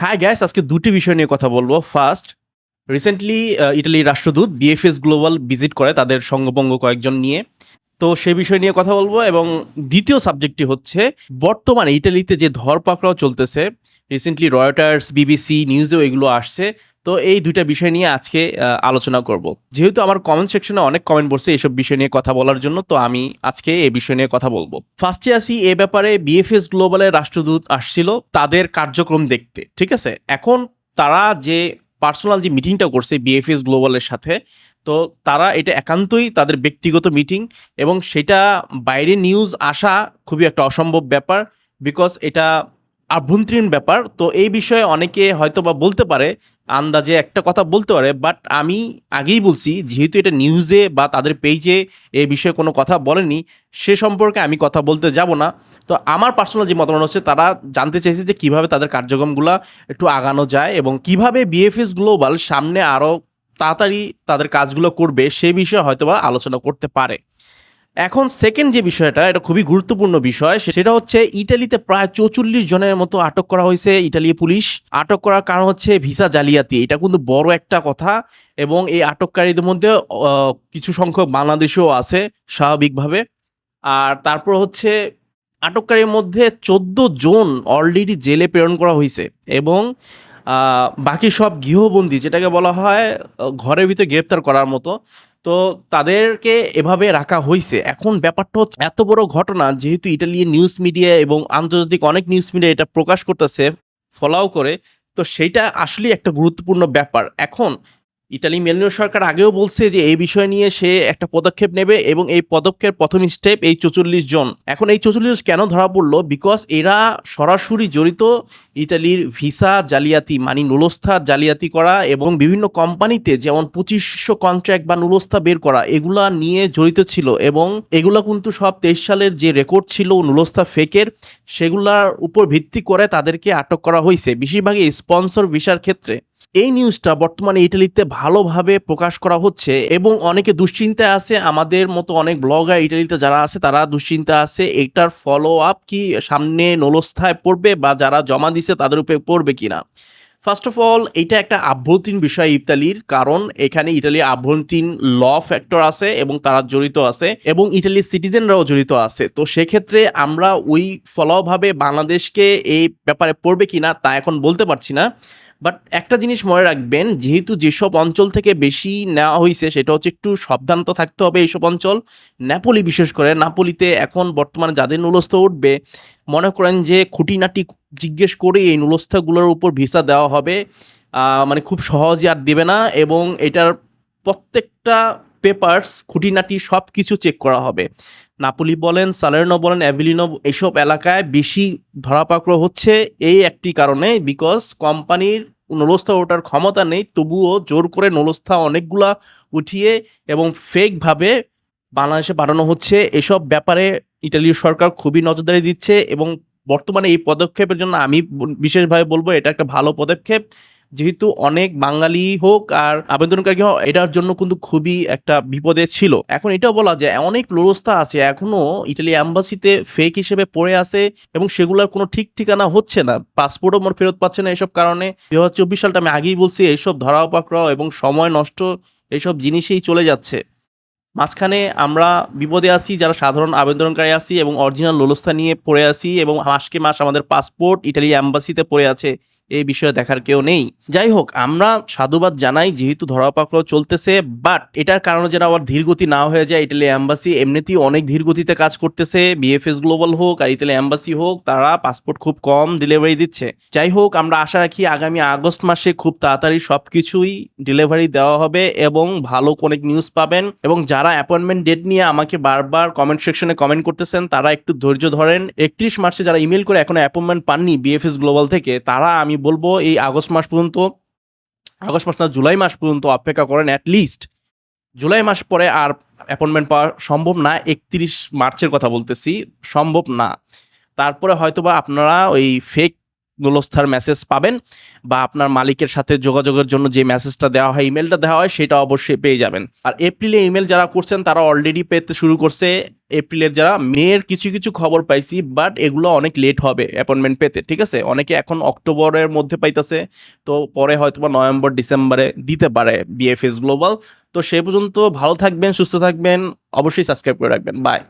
হ্যাঁ গ্যাস আজকে দুটি বিষয় নিয়ে কথা বলব। ফার্স্ট রিসেন্টলি ইটালির রাষ্ট্রদূত বিএফএস গ্লোবাল ভিজিট করে তাদের সঙ্গপঙ্গ কয়েকজন নিয়ে। তো সে বিষয় নিয়ে কথা বলব এবং দ্বিতীয় সাবজেক্টটি হচ্ছে, বর্তমানে ইটালিতে যে ধরপাকড়াও চলতেছে রিসেন্টলি রয়টার্স বিবিসি নিউজেও এগুলো আসছে। তো এই দুইটা বিষয় নিয়ে আজকে আলোচনা করব। যেহেতু আমার কমেন্ট সেকশনে অনেক কমেন্ট পড়ছে এইসব বিষয় নিয়ে কথা বলার জন্য, তো আমি আজকে এই বিষয় নিয়ে কথা বলব। ফার্স্টে আসি, এ ব্যাপারে বিএফএস গ্লোবালের রাষ্ট্রদূত আসছিল তাদের কার্যক্রম দেখতে, ঠিক আছে? এখন তারা যে পার্সোনাল যে মিটিংটা করছে বিএফএস গ্লোবালের সাথে, তো তারা এটা একান্তই তাদের ব্যক্তিগত মিটিং এবং সেটা বাইরে নিউজ আসা খুবই একটা অসম্ভব ব্যাপার বিকজ এটা আভ্যন্তরীণ ব্যাপার। তো এই বিষয়ে অনেকে হয়তো বা বলতে পারে আন্দাজে একটা কথা বলতে পারে বাট আমি আগেই বলছি, যেহেতু এটা নিউজে বা তাদের পেজে এ বিষয়ে কোনো কথা বলেনি, সে সম্পর্কে আমি কথা বলতে যাব না। তো আমার পার্সোনাল যে মতামত হচ্ছে, তারা জানতে চাইছে যে কীভাবে তাদের কার্যক্রমগুলো একটু আগানো যায় এবং কীভাবে বিএফএস গ্লোবাল সামনে আরও তাড়াতাড়ি তাদের কাজগুলো করবে, সে বিষয়ে হয়তোবা আলোচনা করতে পারে। এখন সেকেন্ড যে বিষয়টা, এটা খুবই গুরুত্বপূর্ণ বিষয় সেটা হচ্ছে ইটালিতে প্রায় চৌচল্লিশ জনের মতো আটক করা হয়েছে ইটালি পুলিশ। আটক করার কারণ হচ্ছে ভিসা জালিয়াতি। এটা কিন্তু বড় একটা কথা এবং এই আটককারীদের মধ্যে কিছু সংখ্যক বাংলাদেশও আছে স্বাভাবিকভাবে। আর তারপর হচ্ছে আটককারীর মধ্যে চোদ্দ জন অলরেডি জেলে প্রেরণ করা হয়েছে এবং বাকি সব গৃহবন্দী, যেটাকে বলা হয়, ঘরের ভিতরে গ্রেপ্তার করার মতো। তো তাদেরকে এভাবে রাখা হয়েছে এখন ব্যাপারটা হচ্ছে এত বড় ঘটনা, যেহেতু ইটালিয়ান নিউজ মিডিয়া এবং আন্তর্জাতিক অনেক নিউজ মিডিয়া এটা প্রকাশ করতেছে, ফলাও করে, তো সেইটা আসলেই একটা গুরুত্বপূর্ণ ব্যাপার। এখন ইটালি মেলিনো সরকার আগেও বলছে যে এই বিষয় নিয়ে সে একটা পদক্ষেপ নেবে এবং এই পদক্ষেপ প্রথম স্টেপ এই চৌচল্লিশ জন। এখন এই চৌচল্লিশ কেন ধরা পড়ল? বিকজ এরা সরাসরি জড়িত ইটালির ভিসা জালিয়াতি মানে নুলস্থা জালিয়াতি করা এবং বিভিন্ন কোম্পানিতে যেমন পঁচিশশো কন্ট্রাক্ট বা নুলস্থা বের করা, এগুলা নিয়ে জড়িত ছিল এবং এগুলা কিন্তু সব তেইশ সালের যে রেকর্ড ছিল নুলস্থা ফেকের সেগুলার উপর ভিত্তি করে তাদেরকে আটক করা হয়েছে। বেশিরভাগই স্পন্সর ভিসার ক্ষেত্রে। এই নিউজটা বর্তমানে ইটালিতে ভালোভাবে প্রকাশ করা হচ্ছে এবং অনেকে দুশ্চিন্তায় আছে। আমাদের মতো অনেক ব্লগার ইটালিতে যারা আছে, তারা দুশ্চিন্তা আছে। এটার ফলো আপ কি সামনে নলস্থায় পড়বে বা যারা জমা দিছে, তাদের উপরে পড়বে কিনা? ফার্স্ট অফ অল এটা একটা আভ্যন্তরীণ বিষয় ইতালির, কারণ এখানে ইটালির আভ্যন্তরীণ ল ফ্যাক্টর আছে এবং তারা জড়িত আছে এবং ইটালির সিটিজেনরাও জড়িত আছে। তো সেক্ষেত্রে আমরা ওই ফলোভাবে বাংলাদেশকে এই ব্যাপারে পড়বে কিনা তা এখন বলতে পারছি না। বাট একটা জিনিস মনে রাখবেন, যেহেতু যেসব অঞ্চল থেকে বেশি নেওয়া হয়েছে সেটা হচ্ছে একটু সাবধানত থাকতে হবে এইসব অঞ্চল। নেপোলি বিশেষ করে নাপোলিতে এখন বর্তমানে যাদের নুলস্থ উঠবে, মনে করেন যে খুঁটিনাটি জিজ্ঞেস করে এই নুলস্থাগুলোর উপর ভিসা দেওয়া হবে মানে খুব সহজে আর দেবে না এবং এটার প্রত্যেকটা পেপার্স খুঁটিনাটি সব কিছু চেক করা হবে। নাপোলি বলেন, সালের্নো বলেন, অ্যাভিলিনো এইসব এলাকায় বেশি ধরাপাকড় হচ্ছে এই একটি কারণে বিকজ কোম্পানির নলস্থা ওঠার ক্ষমতা নেই, তবুও জোর করে নলস্থা অনেকগুলা উঠিয়ে এবং ফেকভাবে বাংলাদেশে পাঠানো হচ্ছে। এসব ব্যাপারে ইটালির সরকার খুবই নজরদারি দিচ্ছে এবং বর্তমানে এই পদক্ষেপের জন্য আমি বিশেষভাবে বলব, এটা একটা ভালো পদক্ষেপ। যেহেতু অনেক বাঙালি হোক আর আবেদনকারী হোক, এটার জন্য কিন্তু খুবই একটা বিপদে ছিল। এখন এটাও বলা যায়, অনেক ব্যবস্থা আছে, এখনও ইটালি অ্যাম্বাসিতে ফেক হিসেবে পড়ে আছে এবং সেগুলোর কোনো ঠিক ঠিকানা হচ্ছে না। পাসপোর্টও মোর ফেরত পাচ্ছে না এসব কারণে। দু হাজার চব্বিশ সালটা আমি আগেই বলছি এইসব ধরা পাকড়াও এবং সময় নষ্ট এইসব জিনিসেই চলে যাচ্ছে। মাঝখানে আমরা বিপদে আছি, যারা সাধারণ আবেদনকারী আসি এবং অরিজিনাল লোলস্থা নিয়ে পড়ে আসি এবং মাসকে মাস আমাদের পাসপোর্ট ইটালি অ্যাম্বাসিতে পড়ে আছে। এই বিষয়ে দেখার কেউ নেই। যাই হোক, আমরা সাধুবাদ জানাই যেহেতু ধরাপাকড়াও চলতেছে বাট এটার কারণে যেন আবার ধীরগতি না হয়ে যায়। ইটালি অ্যাম্বাসি এমনিতেই অনেক ধীরগতিতে কাজ করতেছে। বিএফএস গ্লোবাল হোক আর ইতালি অ্যাম্বাসি হোক, তারা পাসপোর্ট খুব কম ডেলিভারি দিচ্ছে। যাই হোক, আমরা আশা রাখি আগামী আগস্ট মাসে খুব তাড়াতাড়ি সব কিছুই ডেলিভারি দেওয়া হবে এবং ভালো অনেক নিউজ পাবেন। এবং যারা অ্যাপয়েন্টমেন্ট ডেট নিয়ে আমাকে বারবার কমেন্ট সেকশনে কমেন্ট করতেছেন, তারা একটু ধৈর্য ধরেন। একত্রিশ মার্চে যারা ইমেল করে এখনও অ্যাপয়েন্টমেন্ট পাননি বিএফএস গ্লোবাল থেকে, তারা আমি বলব, এই আগস্ট মাস পর্যন্ত, আগস্ট মাস না, জুলাই মাস পর্যন্ত অপেক্ষা করেন অ্যাটলিস্ট জুলাই মাস পরে আর অ্যাপয়েন্টমেন্ট পাওয়া সম্ভব না, একত্রিশ মার্চের কথা বলতেছি, সম্ভব না। তারপরে হয়তোবা আপনারা ওই ফেক গোলস্থার মেসেজ পাবেন বা আপনার মালিকের সাথে যোগাযোগের জন্য যে মেসেজটা দেওয়া হয় ইমেলটা দেওয়া হয়, সেটা অবশ্যই পেয়ে যাবেন। আর এপ্রিলে ইমেল যারা করছেন, তারা অলরেডি পেতে শুরু করছে। এপ্রিলের যারা, মেয়ের কিছু কিছু খবর পাইছি বাট এগুলো অনেক লেট হবে অ্যাপয়েন্টমেন্ট পেতে, ঠিক আছে? অনেকে এখন অক্টোবরের মধ্যে পাইতেছে, তো পরে হয়তো বা নভেম্বর, ডিসেম্বরে দিতে পারে বিএফএস গ্লোবাল তো সে পর্যন্ত ভালো থাকবেন, সুস্থ থাকবেন, অবশ্যই সাবস্ক্রাইব করে রাখবেন। বাই